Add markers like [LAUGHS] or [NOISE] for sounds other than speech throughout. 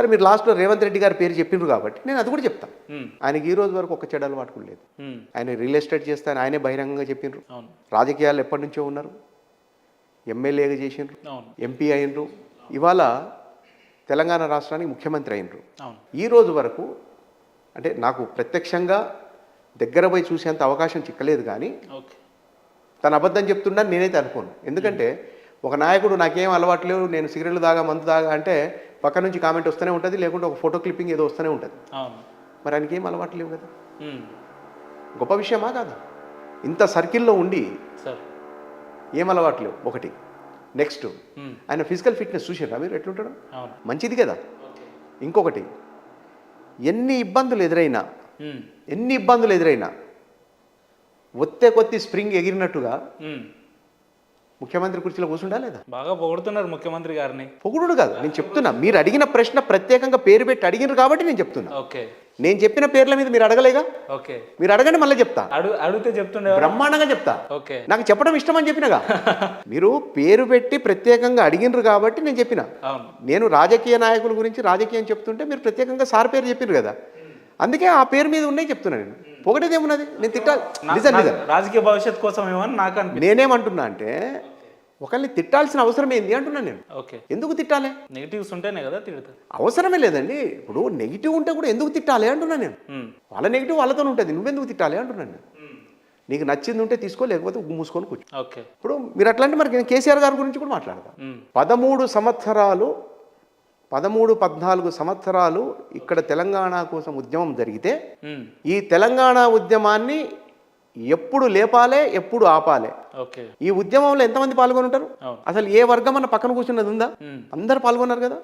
సరే మీరు లాస్ట్లో రేవంత్ రెడ్డి గారి పేరు చెప్పిండ్రు కాబట్టి నేను అది కూడా చెప్తాను ఆయనకి ఈ రోజు వరకు ఒక చెడు అలవాటు కూడా లేదు. ఆయన రియల్ ఎస్టేట్ చేస్తాను ఆయనే బహిరంగంగా చెప్పిండ్రు. అవును. రాజకీయాలు ఎప్పటి నుంచో ఉన్నారు. ఎమ్మెల్యేగా చేసిండ్రు. అవును. ఎంపీ అయినరు. ఇవాళ తెలంగాణ రాష్ట్రానికి ముఖ్యమంత్రి అయినరు. ఈ రోజు వరకు అంటే నాకు ప్రత్యక్షంగా దగ్గర పోయి చూసేంత అవకాశం చిక్కలేదు కానీ తను అబద్ధం చెప్తుండని నేనైతే అనుకోను. ఎందుకంటే ఒక నాయకుడు నాకేం అలవాటు లేవు నేను సిగరెట్లు దాగా మందు దాగా అంటే పక్క నుంచి కామెంట్ వస్తూనే ఉంటుంది లేకుంటే ఒక ఫోటో క్లిప్పింగ్ ఏదో వస్తూనే ఉంటుంది. మరి ఆయనకి ఏం అలవాటు లేవు కదా? గొప్ప విషయమా కాదా. ఇంత సర్కిల్లో ఉండి ఏం అలవాటు లేవు? ఒకటి. నెక్స్ట్. ఆయన ఫిజికల్ ఫిట్నెస్ చూసారా మీరు? ఎట్లుంటాడు? మంచిది కదా? ఇంకొకటి. ఎన్ని ఇబ్బందులు ఎదురైనా ఎన్ని ఇబ్బందులు ఎదురైనా ఒత్తే కొద్ది స్ప్రింగ్ ఎగిరినట్టుగా. ముఖ్యమంత్రి కుర్చీలో కూర్చుండా లేదా? బాగా పొగుడుతున్నారు ముఖ్యమంత్రి గారిని. పొగుడు కాదు. నేను చెప్తున్నా మీరు అడిగిన ప్రశ్న ప్రత్యేకంగా పేరు పెట్టి అడిగినారు కాబట్టి నేను చెప్తున్నా. ఓకే. నేను చెప్పిన పేర్ల మీద మీరు అడగలేగా? ఓకే. మీరు అడగండి మళ్ళీ చెప్తా. అడుగు అడిగితే చెప్తుండే బ్రహ్మాండంగా చెప్తా. ఓకే. నాకు చెప్పడం ఇష్టం అని చెప్పినగా? [LAUGHS] మీరు పేరు పెట్టి ప్రత్యేకంగా అడిగినరు కాబట్టి నేను చెప్పిన. నేను రాజకీయ నాయకుల గురించి రాజకీయం చెప్తుంటే మీరు ప్రత్యేకంగా సార్ పేరు చెప్పారు కదా. అందుకే ఆ పేరు మీద ఉన్నాయి చెప్తున్నా నేను. పొగటేది ఏమున్నది? నేను తిట్టాలి. నిజం నిజం. రాజకీయ భవిష్యత్ కోసం ఏమో అని నాకు నేనేమంటున్నా అంటే ఒకరిని తిట్టాల్సిన అవసరం ఏంది అంటున్నా నేను. ఓకే. ఎందుకు తిట్టాలి? నెగిటివ్స్ ఉంటేనే కదా తిడతారు. అవసరమే లేదండి. ఇప్పుడు నెగిటివ్ ఉంటే కూడా ఎందుకు తిట్టాలి అంటున్నా నేను. వాళ్ళ నెగిటివ్ వాళ్ళతో ఉంటుంది. నువ్వెందుకు తిట్టాలి అంటున్నాను నేను. నీకు నచ్చింది ఉంటే తీసుకో లేకపోతే ఉగ్గు మూసుకొని కూర్చో. ఓకే. ఇప్పుడు మీరు అట్లాంటి మరి నేను కేసీఆర్ గారి గురించి కూడా మాట్లాడతాను ఉమ్, పదమూడు సంవత్సరాలు పదమూడు పద్నాలుగు సంవత్సరాలు ఇక్కడ తెలంగాణ కోసం ఉద్యమం జరిగితే ఈ తెలంగాణ ఉద్యమాన్ని ఎప్పుడు లేపాలే ఎప్పుడు ఆపాలే. ఈ ఉద్యమంలో ఎంతమంది పాల్గొని ఉంటారు. అసలు ఏ వర్గం అన్న పక్కన కూర్చున్నది ఉందా అందరు పాల్గొన్నారు కదా?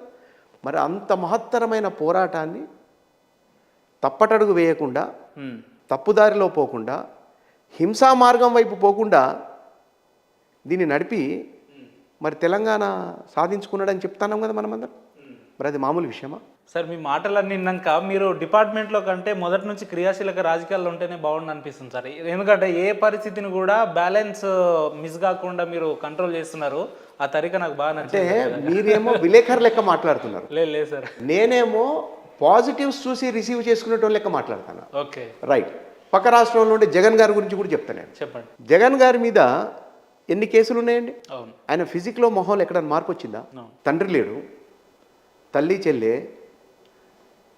మరి అంత మహత్తరమైన పోరాటాన్ని తప్పటడుగు వేయకుండా తప్పుదారిలో పోకుండా హింసా మార్గం వైపు పోకుండా దీన్ని నడిపి మరి తెలంగాణ సాధించుకున్నాడని చెప్తాన్నాం కదా మనమందరం? మరి అది మామూలు విషయమా? సార్ మీ మాటలన్నీ విన్నాక మీరు డిపార్ట్మెంట్లో కంటే మొదటి నుంచి క్రియాశీలక రాజకీయాల్లో ఉంటేనే బాగుండు అనిపిస్తుంది సార్. ఎందుకంటే ఏ పరిస్థితిని కూడా బ్యాలెన్స్ మిస్ కాకుండా మీరు కంట్రోల్ చేస్తున్నారు. ఆ తరిక నాకు బాగా అంటే మీరేమో విలేకరు లెక్క మాట్లాడుతున్నారు. లేదు లేదు సార్. నేనేమో పాజిటివ్స్ చూసి రిసీవ్ చేసుకునేటోళ్ళ లెక్క మాట్లాడతాను. ఓకే. రైట్. పక్క రాష్ట్రంలో ఉండే జగన్ గారి గురించి కూడా చెప్తాను నేను చెప్పండి. జగన్ గారి మీద ఎన్ని కేసులు ఉన్నాయండి? ఆయన ఫిజిక్లో మొహంలో ఎక్కడ మార్పు వచ్చిందా. తండ్రి లేడు. తల్లి చెల్లె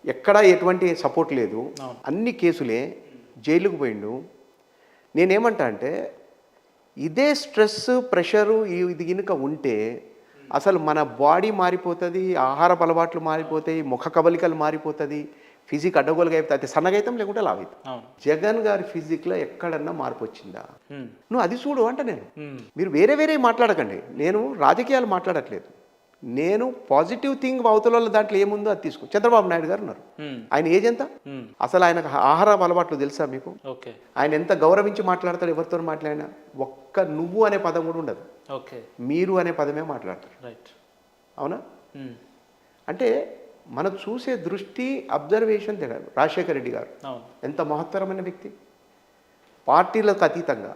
ఎక్కడా ఎటువంటి సపోర్ట్ లేదు. అన్ని కేసులే జైలుకు పోయిండు. నేనేమంటా అంటే ఇదే స్ట్రెస్ ప్రెషరు ఇది కనుక ఉంటే అసలు మన బాడీ మారిపోతుంది ఆహారపు అలవాట్లు మారిపోతాయి ముఖ కవలికలు మారిపోతుంది ఫిజిక్ అడ్డగోలుగా అయిపోతుంది అయితే సన్నగైతం లేకుంటే అవును. జగన్ గారి ఫిజిక్లో ఎక్కడన్నా మార్పు వచ్చిందా? నువ్వు అది చూడు అంట నేను. మీరు వేరే వేరే మాట్లాడకండి. నేను రాజకీయాలు మాట్లాడట్లేదు. నేను పాజిటివ్ థింగ్ అవతల దాంట్లో ఏముందో అది తీసుకో. చంద్రబాబు నాయుడు గారు ఉన్నారు. ఉమ్, ఆయన ఏజ్ ఎంత? ఉమ్, అసలు ఆయనకు ఆహార అలవాట్లు తెలుసా మీకు? ఓకే ఆయన ఎంత గౌరవించి మాట్లాడతాడు ఎవరితో మాట్లాడినా? ఒక్క నువ్వు అనే పదం కూడా ఉండదు. ఓకే మీరు అనే పదమే మాట్లాడతారు. రైట్ అవునా? ఉమ్, అంటే మనం చూసే దృష్టి అబ్జర్వేషన్ తెలియదు రాజశేఖర రెడ్డి గారు. ఎంత మహత్తరమైన వ్యక్తి. పార్టీలకు అతీతంగా.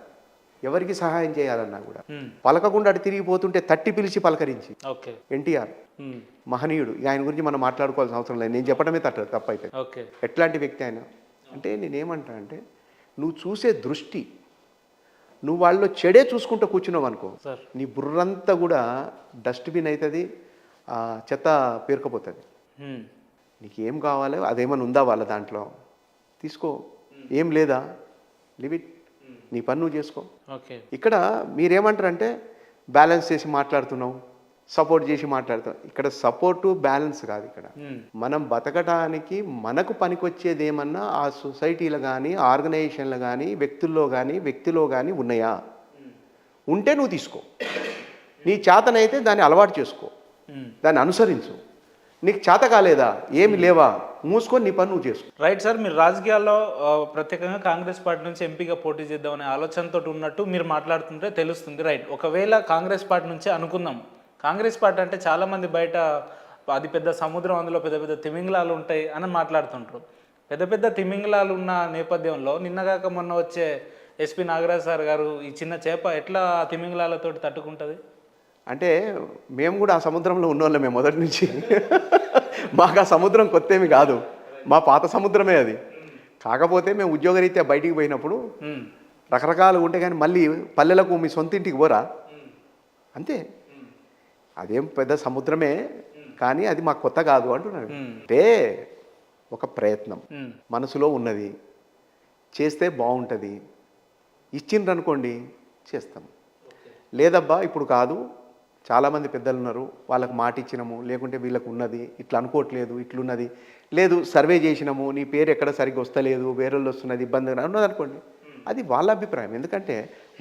ఎవరికి సహాయం చేయాలన్నా కూడా. పలకకుండా అటు తిరిగిపోతుంటే తట్టి పిలిచి పలకరించి. ఎన్టీఆర్. మహనీయుడు. ఆయన గురించి మనం మాట్లాడుకోవాల్సిన అవసరం లేదు. నేను చెప్పడమే తట్ట తప్పైతే. ఎట్లాంటి వ్యక్తి ఆయన? అంటే నేనేమంటా అంటే నువ్వు చూసే దృష్టి నువ్వు వాళ్ళు చెడే చూసుకుంటూ కూర్చున్నావు అనుకో నీ బుర్రంతా కూడా డస్ట్బిన్ అవుతుంది ఆ చెత్త పేరుకపోతుంది. నీకు ఏం కావాలో అదేమైనా ఉందా వాళ్ళ దాంట్లో? తీసుకో. ఏం లేదా? లివ్ ఇట్ నీ పని నువ్వు చేసుకో. ఓకే. ఇక్కడ మీరేమంటారంటే బ్యాలెన్స్ చేసి మాట్లాడుతున్నావు సపోర్ట్ చేసి మాట్లాడుతాం ఇక్కడ సపోర్టు బ్యాలెన్స్ కాదు ఇక్కడ. ఉమ్, మనం బతకడానికి మనకు పనికొచ్చేది ఏమన్నా ఆ సొసైటీలో కానీ ఆర్గనైజేషన్లు కానీ వ్యక్తుల్లో కానీ వ్యక్తిలో కానీ ఉన్నాయా? ఉంటే నువ్వు తీసుకో. నీ చేతనైతే దాన్ని అలవాటు చేసుకో. ఉమ్. దాన్ని అనుసరించు. నీకు చేత కాలేదా? ఏమి లేవా? మూసుకొని నీ పని నువ్వు చేసుకో. రైట్ సార్ మీరు రాజకీయాల్లో ప్రత్యేకంగా కాంగ్రెస్ పార్టీ నుంచి ఎంపీగా పోటీ చేద్దామనే ఆలోచనతో ఉన్నట్టు మీరు మాట్లాడుతుంటే తెలుస్తుంది. రైట్ ఒకవేళ కాంగ్రెస్ పార్టీ నుంచి అనుకుందాం. కాంగ్రెస్ పార్టీ అంటే చాలామంది బయట అది పెద్ద సముద్రం అందులో పెద్ద పెద్ద తిమింగలాలు ఉంటాయి అని మాట్లాడుతుంటారు. పెద్ద పెద్ద తిమింగలాలు ఉన్న నేపథ్యంలో నిన్నగాక మొన్న వచ్చే ఎస్పీ నాగరాజ్ సార్ గారు ఈ చిన్న చేప ఎట్లా ఆ తిమింగలాలతోటి తట్టుకుంటుంది? అంటే మేము కూడా ఆ సముద్రంలో ఉన్నోళ్ళమే మొదటి నుంచి. మాకు ఆ సముద్రం కొత్తేమి కాదు. మా పాత సముద్రమే అది. కాకపోతే మేము ఉద్యోగరీత్యా బయటికి పోయినప్పుడు రకరకాలు ఉంటే కానీ మళ్ళీ పల్లెలకు మీ సొంత ఇంటికి పోరా? అంతే. అదేం పెద్ద సముద్రమే కానీ అది మాకు కొత్త కాదు అంటున్నాను మ్మ్. అంటే ఒక ప్రయత్నం. మనసులో ఉన్నది. చేస్తే బాగుంటుంది. ఇచ్చిండ్రు అనుకోండి చేస్తాం లేదబ్బా ఇప్పుడు కాదు. చాలామంది పెద్దలు ఉన్నారు వాళ్ళకి మాట ఇచ్చినాము లేకుంటే వీళ్ళకు ఉన్నది ఇట్లా అనుకోవట్లేదు ఇట్లున్నది. లేదు సర్వే చేసినాము నీ పేరు ఎక్కడ సరిగ్గా వస్తలేదు వేరే వాళ్ళు వస్తున్నది ఇబ్బంది ఉన్నది అనుకోండి అది వాళ్ళ అభిప్రాయం. ఎందుకంటే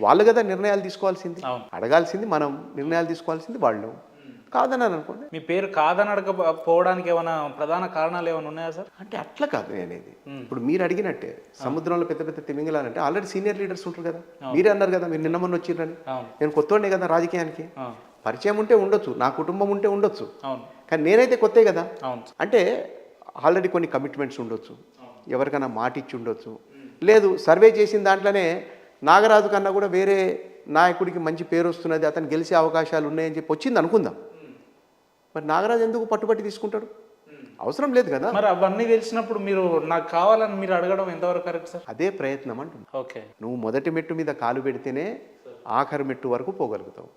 వాళ్ళు కదా నిర్ణయాలు తీసుకోవాల్సింది. అడగాల్సింది మనం నిర్ణయాలు తీసుకోవాల్సింది వాళ్ళు. కాదన్నాను అనుకోండి మీ పేరు కాదని అడగపోవడానికి ఏమైనా ప్రధాన కారణాలు ఏమైనా ఉన్నాయా సార్? అంటే అట్లా కాదు నేను అనేది. ఇప్పుడు మీరు అడిగినట్టే సముద్రంలో పెద్ద పెద్ద తిమింగలాలంటే ఆల్రెడీ సీనియర్ లీడర్స్ ఉంటారు కదా. మీరే అన్నారు కదా మీరు నిన్న మొన్న వచ్చిండ్రని నేను కొత్తోడే కదా రాజకీయానికి. పరిచయం ఉంటే ఉండొచ్చు నా కుటుంబం ఉంటే ఉండొచ్చు. అవును. కానీ నేనైతే కొత్తే కదా. అవును. అంటే ఆల్రెడీ కొన్ని కమిట్మెంట్స్ ఉండొచ్చు. ఎవరికైనా మాట ఇచ్చి ఉండొచ్చు. లేదు సర్వే చేసిన దాంట్లోనే నాగరాజు కన్నా కూడా వేరే నాయకుడికి మంచి పేరు వస్తున్నది అతను గెలిచే అవకాశాలు ఉన్నాయని చెప్పి వచ్చింది అనుకుందాం. మరి నాగరాజు ఎందుకు పట్టుబట్టి తీసుకుంటాడు? అవసరం లేదు కదా. మరి అవన్నీ తెలిసినప్పుడు మీరు నాకు కావాలని మీరు అడగడం ఎంతవరకు కరెక్ట్ సార్? అదే ప్రయత్నం అంటున్నా. ఓకే. నువ్వు మొదటి మెట్టు మీద కాలు పెడితేనే ఆఖరి మెట్టు వరకు పోగలుగుతావు.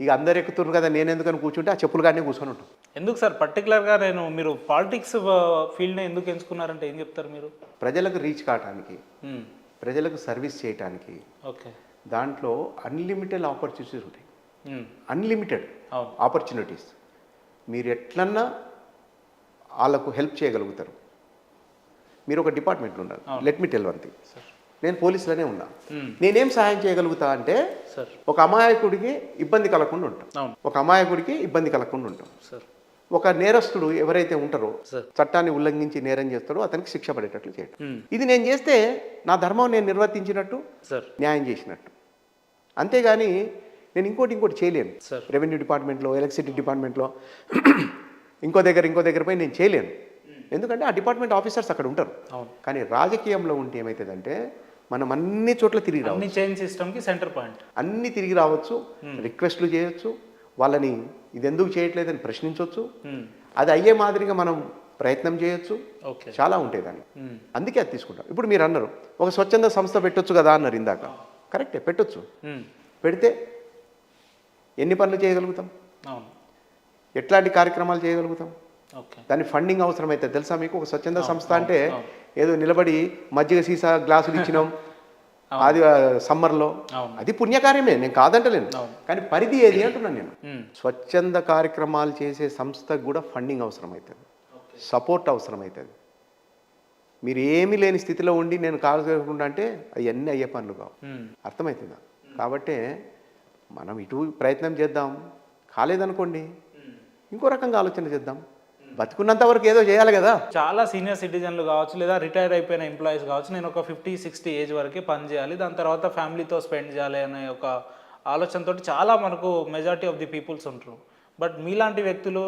ఇక అందరు ఎక్కుతున్నారు కదా నేను ఎందుకని కూర్చుంటే ఆ చెప్పులు కానీ కూర్చొని ఉంటాం. ఎందుకు సార్? పర్టికులర్గా నేను మీరు పాలిటిక్స్ ఫీల్డ్ని ఎందుకు ఎంచుకున్నారంటే ఏం చెప్తారు మీరు? ప్రజలకు రీచ్ కావటానికి ఉమ్, ప్రజలకు సర్వీస్ చేయటానికి ఓకే దాంట్లో అన్లిమిటెడ్ ఆపర్చునిటీస్ ఉంటాయి. ఉమ్, అన్లిమిటెడ్ ఆపర్చునిటీస్ మీరు ఎట్లన్నా వాళ్ళకు హెల్ప్ చేయగలుగుతారు. మీరు ఒక డిపార్ట్మెంట్లో ఉన్నారు let me tell one thing sir నేను పోలీసులోనే ఉన్నా. నేనేం సహాయం చేయగలుగుతా అంటే సార్. ఒక అమాయకుడికి ఇబ్బంది కలగకుండా ఉంటాం. ఒక అమాయకుడికి ఇబ్బంది కలగకుండా ఉంటాం. సార్. ఒక నేరస్తుడు ఎవరైతే ఉంటారో చట్టాన్ని ఉల్లంఘించి నేరం చేస్తాడో అతనికి శిక్ష పడేటట్లు చేయటం. ఉమ్, ఇది నేను చేస్తే నా ధర్మం నేను నిర్వర్తించినట్టు న్యాయం చేసినట్టు. అంతేగాని నేను ఇంకోటి ఇంకోటి చేయలేను. రెవెన్యూ డిపార్ట్మెంట్లో ఎలక్ట్రిసిటీ డిపార్ట్మెంట్లో ఇంకో దగ్గర ఇంకో దగ్గర పోయి నేను చేయలేను. ఎందుకంటే ఆ డిపార్ట్మెంట్ ఆఫీసర్స్ అక్కడ ఉంటారు. కానీ రాజకీయంలో ఉంటే ఏమవుతుందంటే మనం అన్ని చోట్ల తిరిగి రావచ్చు. అన్ని చైన్ సిస్టమ్కి సెంటర్ పాయింట్ అన్ని తిరిగి రావచ్చు రిక్వెస్ట్లు చేయొచ్చు వాళ్ళని ఇది ఎందుకు చేయట్లేదని ప్రశ్నించవచ్చు ఉమ్, అది అయ్యే మాదిరిగా మనం ప్రయత్నం చేయొచ్చు. చాలా ఉంటాయి దాన్ని ఉమ్, అందుకే అది తీసుకుంటాం. ఇప్పుడు మీరు అన్నారు ఒక స్వచ్ఛంద సంస్థ పెట్టొచ్చు కదా అన్నారు ఇందాక. కరెక్టే పెట్టొచ్చు. పెడితే ఎన్ని పనులు చేయగలుగుతాం? ఎట్లాంటి కార్యక్రమాలు చేయగలుగుతాం? దాని ఫండింగ్ అవసరమైతే తెలుసా మీకు? ఒక స్వచ్ఛంద సంస్థ అంటే ఏదో నిలబడి మజ్జిగ సీసా గ్లాసులు ఇచ్చినాం. అది సమ్మర్లో. అది పుణ్యకార్యమే నేను కాదంటలేను. కానీ పరిధి ఏది అంటున్నాను నేను. స్వచ్ఛంద కార్యక్రమాలు చేసే సంస్థకు కూడా ఫండింగ్ అవసరమవుతుంది సపోర్ట్ అవసరమవుతుంది మీరు ఏమీ లేని స్థితిలో ఉండి నేను కాకుండా అంటే అవన్నీ అయ్యే పనులు కావు. అర్థమవుతుందా కాబట్టి మనం ఇటు ప్రయత్నం చేద్దాం. కాలేదనుకోండి. ఇంకో రకంగా ఆలోచన చేద్దాం. బతుకున్నంత వరకు ఏదో చేయాలి కదా. చాలా సీనియర్ సిటిజన్లు కావచ్చు లేదా రిటైర్ అయిపోయిన ఎంప్లాయీస్ కావచ్చు నేను ఒక ఫిఫ్టీ సిక్స్టీ ఏజ్ వరకే పని చేయాలి దాని తర్వాత ఫ్యామిలీతో స్పెండ్ చేయాలి అనే ఒక ఆలోచనతో చాలా మనకు మెజారిటీ ఆఫ్ ది పీపుల్స్ ఉంటారు. బట్ మీలాంటి వ్యక్తులు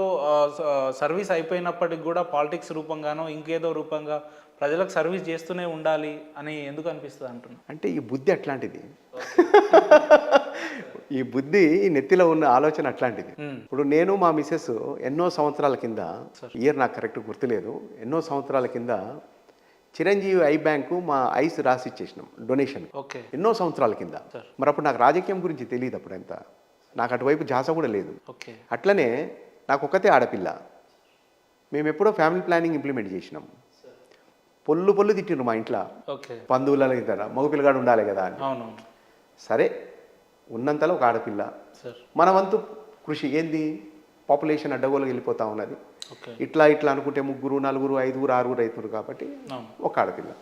సర్వీస్ అయిపోయినప్పటికి కూడా పాలిటిక్స్ రూపంగానో ఇంకేదో రూపంగా ప్రజలకు సర్వీస్ చేస్తూనే ఉండాలి అని ఎందుకు అనిపిస్తుంది అంటున్నా? అంటే ఈ బుద్ధి అట్లాంటిది. ఈ బుద్ధి ఈ నెత్తిలో ఉన్న ఆలోచన అట్లాంటిది. ఇప్పుడు నేను మా మిసెస్ ఎన్నో సంవత్సరాల కింద ఇయర్ నాకు కరెక్ట్ గుర్తులేదు ఎన్నో సంవత్సరాల కింద చిరంజీవి ఐ బ్యాంకు మా ఐస్ రాసి ఇచ్చేసినాం డొనేషన్. ఎన్నో సంవత్సరాల కింద. మరి అప్పుడు నాకు రాజకీయం గురించి తెలియదు అప్పుడు ఎంత. నాకు అటువైపు జాస కూడా లేదు. ఓకే. అట్లనే నాకు ఒక్కతే ఆడపిల్ల. మేము ఎప్పుడో ఫ్యామిలీ ప్లానింగ్ ఇంప్లిమెంట్ చేసినాం. పొల్లు పొల్లు తిట్టిండ్రు మా ఇంట్లో. బంధువుల కదా మగ పిల్లగాడు ఉండాలి కదా అని. సరే ఉన్నంతలో ఒక ఆడపిల్ల. మన వంతు కృషి. ఏంది? పాపులేషన్ అడ్డగోలుగా వెళ్ళిపోతా ఉన్నది. ఇట్లా ఇట్లా అనుకుంటే ముగ్గురు నలుగురు ఐదుగురు ఆరుగురు అవుతున్నారు కాబట్టి ఒక ఆడపిల్ల.